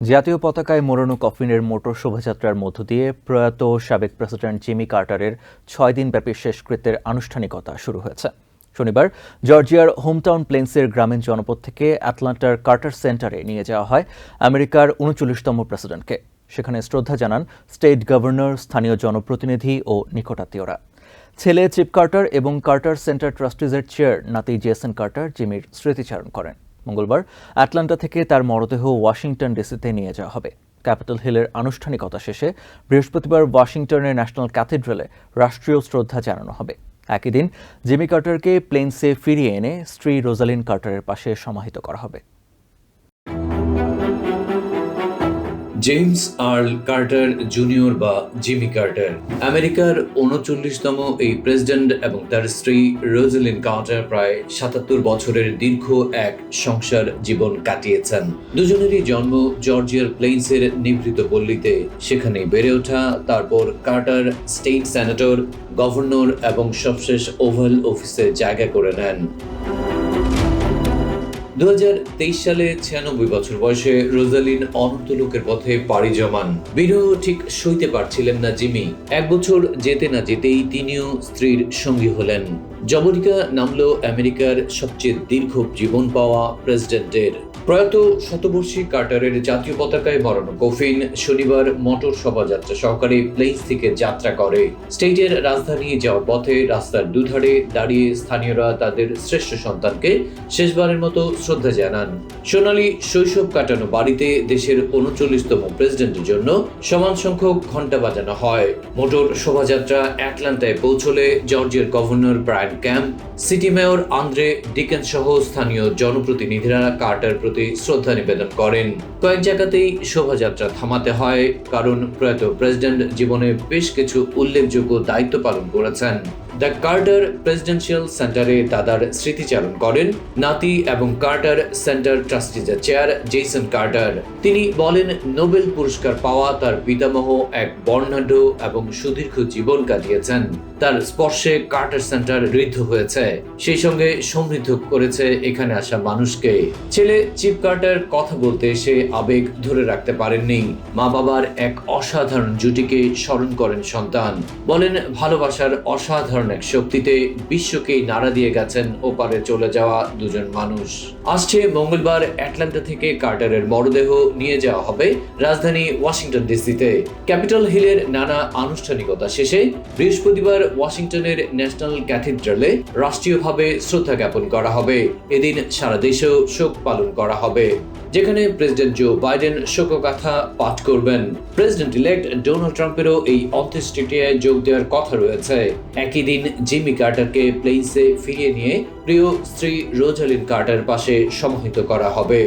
জাতীয় পতাকায় মোড়ানো কফিনের মোটর শোভাযাত্রার মধ্য দিয়ে প্রয়াত সাবেক প্রেসিডেন্ট জিমি কার্টারের ছয় দিনব্যাপী শেষকৃত্যের আনুষ্ঠানিকতা শুরু হয়েছে। শনিবার জর্জিয়ার হোমটাউন প্লেন্সের গ্রামীণ জনপদ থেকে অ্যাটলান্টার কার্টার সেন্টারে নিয়ে যাওয়া হয় আমেরিকার উনচল্লিশতম প্রেসিডেন্টকে। সেখানে শ্রদ্ধা জানান স্টেট গভর্নর, স্থানীয় জনপ্রতিনিধি ও নিকটাত্মীয়রা। ছেলে চিপ কার্টার এবং কার্টার সেন্টার ট্রাস্টিজের চেয়ার নাতি জেসন কার্টার জিমির স্মৃতিচারণ করেন। মঙ্গলবার আটলান্টা থেকে তার মরদেহ ওয়াশিংটন ডিসিতে নিয়ে যাওয়া হবে। ক্যাপিটাল হিলের আনুষ্ঠানিকতা শেষে বৃহস্পতিবার ওয়াশিংটনের ন্যাশনাল ক্যাথিড্রালে রাষ্ট্রীয় শ্রদ্ধা জানানো হবে। একই দিন জিমি কার্টারকে প্লেনসে ফিরিয়ে এনে স্ত্রী রোজালিন কার্টারের পাশে সমাহিত করা হবে। জেমস আর্ল কার্টার জুনিয়র বা জিমি কার্টার। আমেরিকার উনচল্লিশতম এই প্রেসিডেন্ট এবং তার স্ত্রী রোজেলিন কার্টার প্রায় সাতাত্তর বছরের দীর্ঘ এক সংসার জীবন কাটিয়েছেন। দুজনেরই জন্ম জর্জিয়ার প্লেন্সের নিভৃত পল্লীতে সেখানে বেড়ে ওঠা, তারপর কার্টার স্টেট সেনেটর, গভর্নর এবং সবশেষ ওভাল অফিসে জায়গা করে নেন। দু হাজার তেইশ সালে ছিয়ানব্বই বছর বয়সে রোজালিন অনন্ত লোকের পথে পাড়ি জমান। বিরহ ঠিক সইতে পারছিলেন না জিমি। এক বছর যেতে না যেতেই তিনিও স্ত্রীর সঙ্গী হলেন। জবরিকা নামলো আমেরিকার সবচেয়ে দীর্ঘ জীবন পাওয়া প্রেসিডেন্টের। প্রয়াত শতবর্ষী কার্টারের জাতীয় পতাকায় মরানো কফিন শনিবার মোটর শোভাযাত্রা সহকারে প্লেস থেকে যাত্রা করে। স্টেটের রাজধানী যাওয়ার পথে রাস্তার দুধারে দাঁড়িয়ে স্থানীয়রা তাদের শ্রেষ্ঠ সন্তানকে শেষবারের মতো শ্রদ্ধা জানান। সোনালী শৈশব কাটানো বাড়িতে দেশের উনচল্লিশতম প্রেসিডেন্টের জন্য সমান সংখ্যক ঘণ্টা বাজানো হয়। মোটর শোভাযাত্রা অ্যাটলান্টায় পৌঁছলে জর্জিয়ার governor Brian Kemp, city mayor Andre Dickens সহ স্থানীয় জনপ্রতিনিধিরা কার্টার প্রতি শ্রদ্ধা নিবেদন করেন। কয়েক জায়গাতেই শোভাযাত্রা থামাতে হয়, কারণ প্রয়াত প্রেসিডেন্ট জীবনে বেশ কিছু উল্লেখযোগ্য দায়িত্ব পালন করেছেন। দ্য কার্টার প্রেসিডেন্সিয়াল সেন্টারে দাদার স্মৃতিচারণ করেন নাতি এবং কার্টার সেন্টার ট্রাস্টিজের চেয়ার, জেসন কার্টার। তিনি বলেন, নোবেল পুরস্কার পাওয়া তার পিতামহ এক বর্ণাঢ্য এবং সুদীর্ঘ জীবন কাটিয়েছেন। তার স্পর্শে কার্টার সেন্টার ঋদ্ধ হয়েছে। সেই সঙ্গে সমৃদ্ধ করেছে এখানে আসা মানুষকে। ছেলে চিপ কার্টার কথা বলতে এসে আবেগ ধরে রাখতে পারেননি। মা বাবার এক অসাধারণ জুটিকে স্মরণ করেন সন্তান। বলেন, ভালোবাসার অসাধারণ এক শক্তিতে বিশ্বকেই নাড়া দিয়ে গেছেন ওপারে চলে যাওয়া দুজন মানুষ। আসছে মঙ্গলবার অ্যাটলান্টা থেকে কার্টারের মরদেহ নিয়ে যাওয়া হবে রাজধানী ওয়াশিংটন ডিসিতে। ক্যাপিটাল হিলের নানা আনুষ্ঠানিকতা শেষে বৃহস্পতিবার ওয়াশিংটনের ন্যাশনাল ক্যাথিড্রালে রাষ্ট্রীয়ভাবে শ্রদ্ধা জ্ঞাপন করা হবে। এদিন সারা দেশেও শোক পালন করা হবে, যেখানে প্রেসিডেন্ট জো বাইডেন শোকগাথা পাঠ করবেন। প্রেসিডেন্ট ইলেক্ট ডোনাল্ড ট্রাম্পেরও এই অন্ত্যেষ্টিক্রিয়ায় যোগ দেওয়ার কথা রয়েছে। একই দিন জিমি কার্টারকে প্লেন্সে ফিরিয়ে নিয়ে প্রিয় স্ত্রী রোজালিন কার্টার পাশে সমাহিত করা হবে।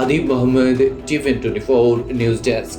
Adib Mohammad টিভেন twenty four news desk